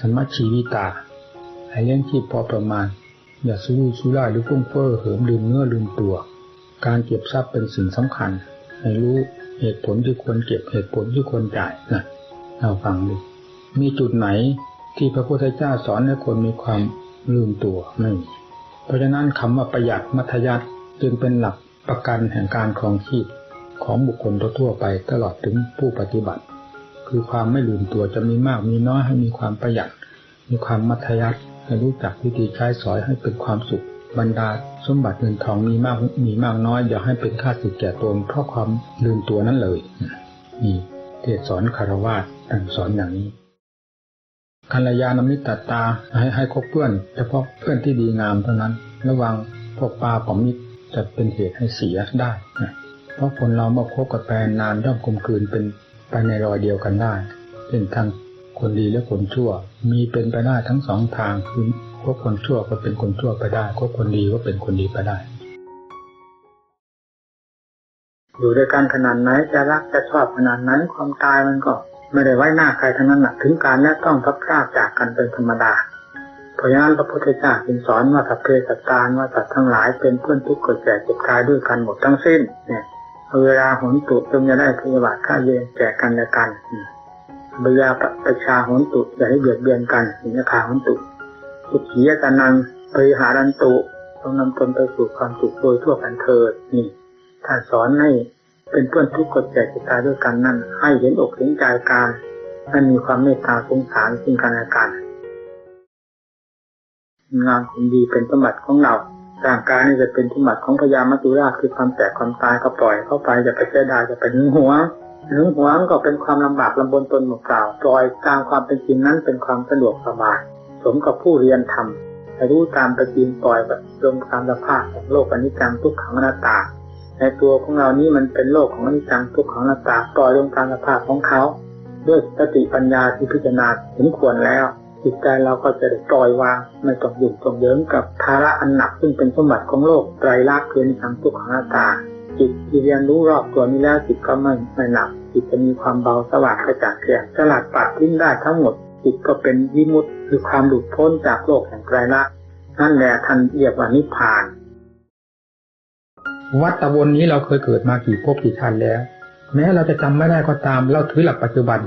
สมชีวิตาให้เลี้ยงชีพพอประมาณ อย่าสู้สู้ร่ายหรือฟุ้งเฟ้อเหิมลืมเนื้อลืมตัว การเก็บทรัพย์เป็นสิ่งสำคัญ ให้รู้เหตุผลที่ควรเก็บเหตุผลที่ควรจ่ายนะเราฟังดูมีจุดไหนที่พระพุทธเจ้าสอนให้คนมีความลืมตัวไม่มีเพราะฉะนั้นคำว่าประหยัดมัธยัติจึงเป็นหลักประกันแห่งการครองชีพของบุคคลทั่วไปตลอดถึงผู้ปฏิบัติ คือความไม่ลืมตัวจะมีมากมีน้อยให้มีความประหยัด มีความมัธยัติให้รู้จักวิธีใช้สอยให้เป็นความสุขบรรดาสมบัติเงินทองมีมากมีมากน้อยอย่าให้เป็นค่าสึกแก่ตนเพราะความลืมตัวนั้นเลยนี่เทศสอนคารวะต่างสอนอย่างนี้กัลยาณมิตรตาให้ให้คบเพื่อนเฉพาะเพื่อนที่ดีงามเท่านั้น ระวังพวกปลาของมิตรจะเป็นเหตุให้เสียได้นะเพราะคนเราเมื่อคบกับแฟนนานย่อมกลมกลืนเป็น ไปในรอยเดียวกันได้เป็นทั้งคนดีและคนชั่ว มีเป็นไปได้ทั้งสองทางคือคบคนชั่วก็เป็นคนชั่วไปได้คบคนดีก็เป็นคนดีไปได้ อยู่ด้วยกันขนาดไหนจะรักจะชอบขนาดไหนความตายมันก็ ไม่ได้ไว้หน้าใครทั้งนั้นแหะถึงการและต้องพับพลาดจากกันเป็นธรรมดาเพราะฉะนั้นพระพุทธเจ้าจึงสอนว่าสัพเพสัตตานว่าสัตว์ทั้งหลายเป็นเพื่อนทุกข์เกิดแก่เจ็บตายด้วยกันหมดทั้งสิ้นเนี่ย เวลาหนตุจงจะได้พยาบาทฆ่าเวรแก่กันและกันบยาประชาหนตุอย่าให้เบียดเบียนกันสินคาหนตุสุขียตานังปริหารันตุต้องนำตนไปสู่ความสุขโดยทั่วกันเถิดนี่ท่านสอนให้เป็นเพื่อนทุกข์กดแก่จิตายด้วยกันนั่น ให้เห็นอกเห็นใจการให้มีความเมตตาสงสารซึ่งกันและกันงามความดีเป็นสมบัติของเรา ร่างกายนี่จะเป็นสมบัติของพญามัจจุราชคือความแตกความตายก็ปล่อยเข้าไปจะไปเสียดายจะไปหึงหวงหึงหวงก็เป็นความลำบากลำบนตนหมดเปล่าปล่อยตามความเป็นจริงนั้นเป็นความสะดวกสบายสมกับผู้เรียนทำให้รู้ตามเป็นจริงปล่อยแบบลงตามสภาพของโลกอนิจจังทุกขังอนัตตา ในตัวของเรานี่มันเป็นโลกของอนิจจังทุกขังอนัตตาปล่อยลงตามสภาพของเขา ด้วยสติปัญญาที่พิจารณาเห็นควรแล้ว จิตใจเราก็จะได้ปล่อยวาง ไม่ต้องยุ่งต้องเยิงกับภาระอันหนักซึ่งเป็นสมบัติของโลกไตรลักษณ์คือในทางทุกขังตา จิตที่เรียนรู้รอบตัวนี้แล้วจิตก็ไม่ไม่หนัก จิตจะมีความเบาสว่างกระจ่างแจ้งสลัดปัดทิ้งได้ทั้งหมด จิตก็เป็นวิมุตติคือความหลุดพ้นจากโลกแห่งไตรลักษณ์นั่นแหละท่านเรียกว่านิพพาน วัฏวนนี้เราเคยเกิดมากี่ภพกี่ชาติแล้ว แม้เราจะจำไม่ได้ก็ตามเราถือหลักปัจจุบัน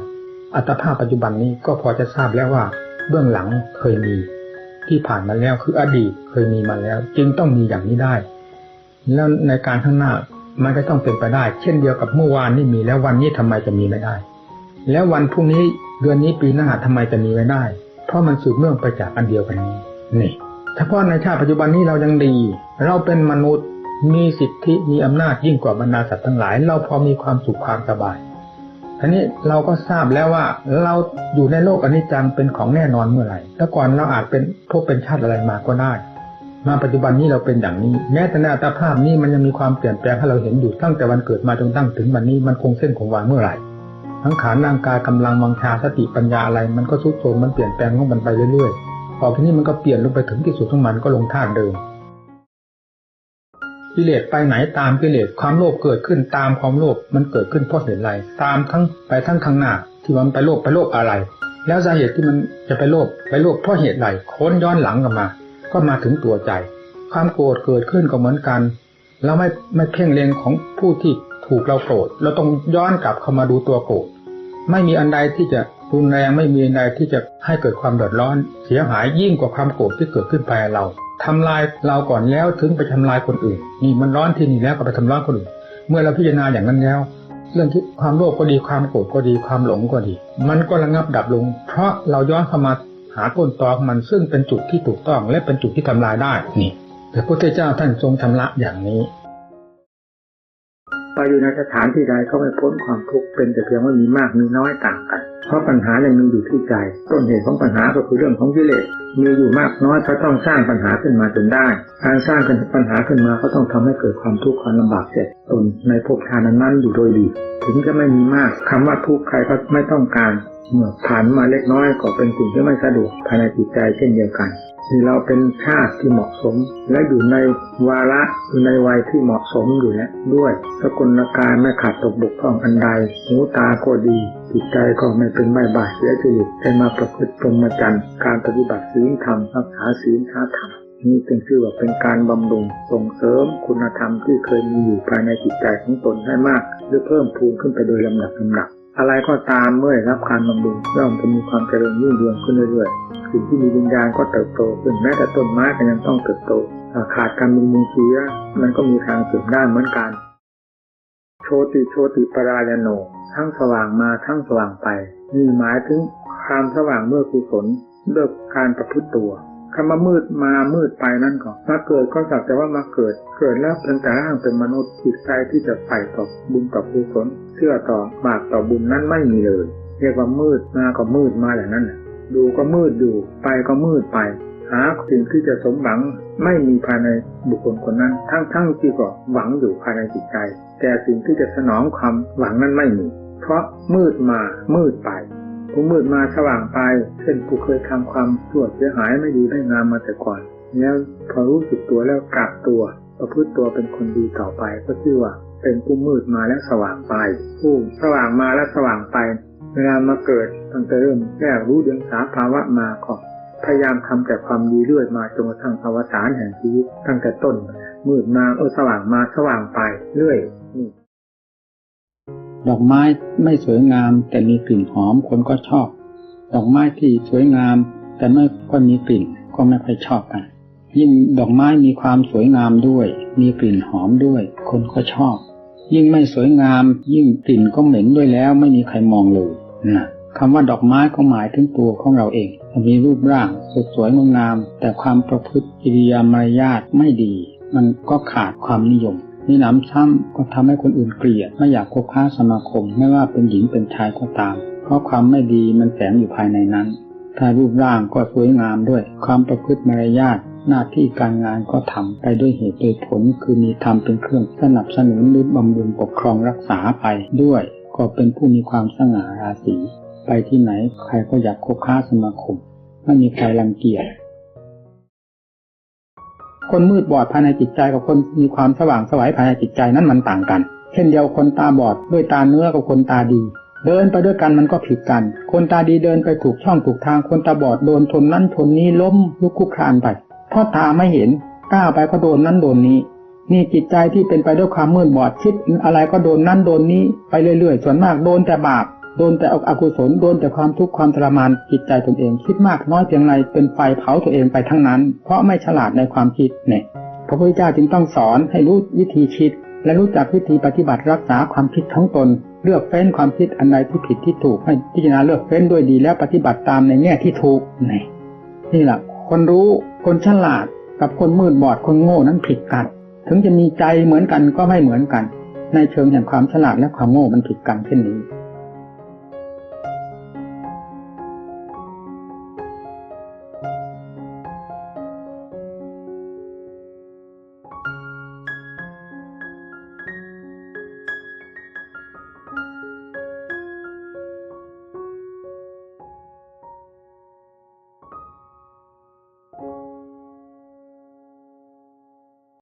อัตภาพปัจจุบันนี้ก็พอจะทราบแล้วว่า เบื้องหลังเคยมี ที่ผ่านมาแล้วคืออดีตเคยมีมาแล้ว จึงต้องมีอย่างนี้ได้ แล้วในการข้างหน้ามันก็ต้องเป็นไปได้ เช่นเดียวกับเมื่อวานนี่มีแล้ววันนี้ทำไมจะมีไม่ได้ แล้ววันพรุ่งนี้เดือนนี้ปีหน้าทำไมจะมีไม่ได้ เพราะมันสืบเนื่องไปจากอันเดียวกันนี้นี่เฉพาะในชาติปัจจุบันนี้เรายังดี เราเป็นมนุษย์มีสิทธิมีอำนาจยิ่งกว่าบรรดาสัตว์ทั้งหลาย เราพอมีความสุขความสบาย ทีนี้เราก็ทราบแล้วว่าเราอยู่ในโลกอนิจจังเป็นของแน่นอนเมื่อไหร่แต่ก่อนเราอาจเป็นพบเป็นชาติอะไรมาก็ได้ มาปัจจุบันนี้เราเป็นอย่างนี้ แม้แต่ในอัตภาพนี้มันยังมีความเปลี่ยนแปลงให้เราเห็นอยู่ตั้งแต่วันเกิดมาจนตั้งถึงวันนี้มันคงเส้นคงวาเมื่อไหร่ทั้งขาร่างกายกำลังวังชาสติปัญญาอะไร มันก็ทุกโทมมันเปลี่ยนแปลงของมันไปเรื่อยๆพอทีนี้มันก็เปลี่ยนลงไปถึงที่สุดของมันก็ลงท่าเดิม กิเลสไปไหนตามกิเลสความโลภเกิดขึ้นตามความโลภมันเกิดขึ้นเพราะเหตุอะไรตามทั้งไปทั้งข้างหน้าที่มันไปโลภไปโลภอะไร แล้วสาเหตุที่มันจะไปโลภไปโลภเพราะเหตุไรค้นย้อนหลังกลับมา ก็มาถึงตัวใจ ความโกรธเกิดขึ้นก็เหมือนกันเราไม่ไม่เพ่งเล็งของผู้ที่ถูกเราโกรธเราต้องย้อนกลับเข้ามาดูตัวโกรธไม่มีอันใดที่จะรุนแรงไม่มีอันใดที่จะให้เกิดความเดือดร้อน เสียหายยิ่งกว่าความโกรธที่เกิดขึ้นภายในเรา ทำลายเราก่อนแล้วถึงไปทำลายคนอื่น นี่มันร้อนที่นี่แล้วก็ไปทำร้ายคนอื่น เมื่อเราพิจารณาอย่างนั้นแล้ว เรื่องที่ความโลภก็ดีความโกรธก็ดีความหลงก็ดี มันก็ระงับดับลง เพราะเราย้อนเข้ามาหาต้นตอของมันซึ่งเป็นจุดที่ถูกต้องและเป็นจุดที่ทำลายได้นี่พระพุทธเจ้าท่านทรงชำระอย่างนี้ไปอยู่ในสถานที่ใดเขาไม่พ้นความทุกข์เป็นแต่เพียงว่ามีมากมีน้อยต่างกัน เพราะปัญหายังมีอยู่ที่ใจ ต้นเหตุของปัญหาก็คือเรื่องของกิเลสมีอยู่มากน้อยก็ต้องสร้างปัญหาขึ้นมาจนได้ การสร้างปัญหาขึ้นมาก็ต้องทำให้เกิดความทุกข์ความลำบากเสร็จตนในภพชาตินั้นอยู่โดยดี ถึงจะไม่มีมากคำว่าทุกข์ใครก็ไม่ต้องการเมื่อผ่านมาเล็กน้อยก็เป็นสิ่งที่ไม่สะดวกภายในจิตใจเช่นเดียวกันที่เราเป็นชาติที่เหมาะสม และอยู่ในวาระอยู่ในวัยที่เหมาะสมอยู่แล้วด้วยสกุลกายไม่ขาดตกบกพร่องอันใดหูตาก็ดี จิตใจก็ไม่เป็นไม่บาเสียจริตได้มาประพฤติพรหมจรรย์การปฏิบัติศีลธรรมรักษาศีลท้าธรรมนี่เป็นชื่อว่าเป็นการบำรุงส่งเสริมคุณธรรมที่เคยมีอยู่ภายในจิตใจของตนให้มาก หรือเพิ่มพูนขึ้นไปโดยลำดับลำดับอะไรก็ตามเมื่อรับการบำรุงย่อมจะมีความเจริญรุ่งเรืองขึ้นเรื่อยๆสิ่งที่มีวิญญาณก็เติบโตขึ้นแม้แต่ต้นไม้ก็ยังต้องเติบโตขาดการบำรุงเสียมันก็มีทางเสื่อมได้เหมือนกัน ติโชติปรายโนทั้งสว่างมาทั้งสว่างไปนี่หมายถึงความสว่างเมื่อกุศลด้วยการประพฤติตัวคำว่ามืดมามืดไปนั่นก็มาเกิดก็สักแต่ว่ามาเกิด เกิดแล้วเป็นแต่ร่างเป็นมนุษย์จิตใจที่จะใส่ต่อบุญต่อกุศลเชื่อต่อบาปต่อบุญนั้นไม่มีเลย เรียกว่ามืดมาก็มืดมาอย่างนั้นดูก็มืดอยู่ไปก็มืดไป หาสิ่งที่จะสมหวังไม่มีภายในบุคคลคนนั้น ทั้งๆที่ก็หวังอยู่ภายในจิตใจ แต่สิ่งที่จะสนองความหวังนั้นไม่มี เพราะมืดมามืดไปผู้มืดมาสว่างไป เช่นผู้เคยทำความชั่วเสียหายไม่ดีไม่งามมาแต่ก่อน แล้วพอรู้สึกตัวแล้วกลับตัว ประพฤติตัวเป็นคนดีต่อไปก็ชื่อว่า เป็นผู้มืดมาแล้วสว่างไป ผู้สว่างมาแล้วสว่างไป เวลามาเกิดตั้งแต่เริ่มแรกรู้เดียงสาภาวะมาก็ พยายามทำแต่ความดีเรื่อยมาจนกระทั่งอวสานแห่งชีวิตตั้งแต่ต้น มืดมาเออสว่างมาสว่างไปเรื่อยนี่ดอกไม้ไม่สวยงาม แต่มีกลิ่นหอมคนก็ชอบ ดอกไม้ที่สวยงาม แต่ไม่ก็มีกลิ่นก็ไม่ค่อยชอบกันยิ่งดอกไม้มีความสวยงามด้วย มีกลิ่นหอมด้วย คนก็ชอบ ยิ่งไม่สวยงาม ยิ่งกลิ่นก็เหม็นด้วยแล้ว ไม่มีใครมองเลยนะ คำว่าดอกไม้ก็หมายถึงตัวของเราเองมีรูปร่างสดสวยงดงาม แต่ความประพฤติกิริยามารยาทไม่ดี มันก็ขาดความนิยมมีหนำซ้ำก็ทำให้คนอื่นเกลียดไม่อยากคบค้าสมาคม ไม่ว่าเป็นหญิงเป็นชายก็ตาม เพราะความไม่ดีมันแฝงอยู่ภายในนั้น ถ้ารูปร่างก็สวยงามด้วย ความประพฤติมารยาทหน้าที่การงานก็ทำไปด้วยเหตุโดยผล คือมีธรรมเป็นเครื่องสนับสนุนหรือบำรุงปกครองรักษาไปด้วย ก็เป็นผู้มีความสง่าราศี ไปที่ไหนใครก็อยากคบค้าสมาคม ไม่มีใครรังเกียจคนมืดบอดภายในจิตใจกับคนมีความสว่างสวัยภายในจิตใจนั้นมันต่างกัน เช่นเดียวคนตาบอดด้วยตาเนื้อกับคนตาดี เดินไปด้วยกันมันก็ผิดกัน คนตาดีเดินไปถูกช่องถูกทางคนตาบอดโดนชนนั้นชนนี้ล้มลุกคลุกคานไปเพราะตาไม่เห็นก้าวไปก็โดนนั้นโดนนี้ นี่จิตใจที่เป็นไปด้วยความมืดบอดคิดอะไรก็โดนนั้นโดนนี้ไปเรื่อยๆ ส่วนมากโดนแต่บาป โดนแต่อกุศลโดนแต่ความทุกข์ความทรมานจิตใจตนเอง คิดมากน้อยเพียงไรเป็นไฟเผาตัวเองไปทั้งนั้น เพราะไม่ฉลาดในความคิดเนี่ยพระพุทธเจ้าจึงต้องสอนให้รู้วิธีคิด และรู้จักวิธีปฏิบัติรักษาความคิดของตน เลือกเฟ้นความคิดอันใดที่ผิดที่ถูกให้พิจารณาเลือกเฟ้นด้วยดีแล้วปฏิบัติตามในแง่ที่ถูกนี่นี่แหละคนรู้คนฉลาดกับคนมืดบอดคนโง่นั้นผิดกัน ถึงจะมีใจเหมือนกันก็ไม่เหมือนกัน ในเชิงแห่งความฉลาดและความโง่มันผิดกันเช่นนี้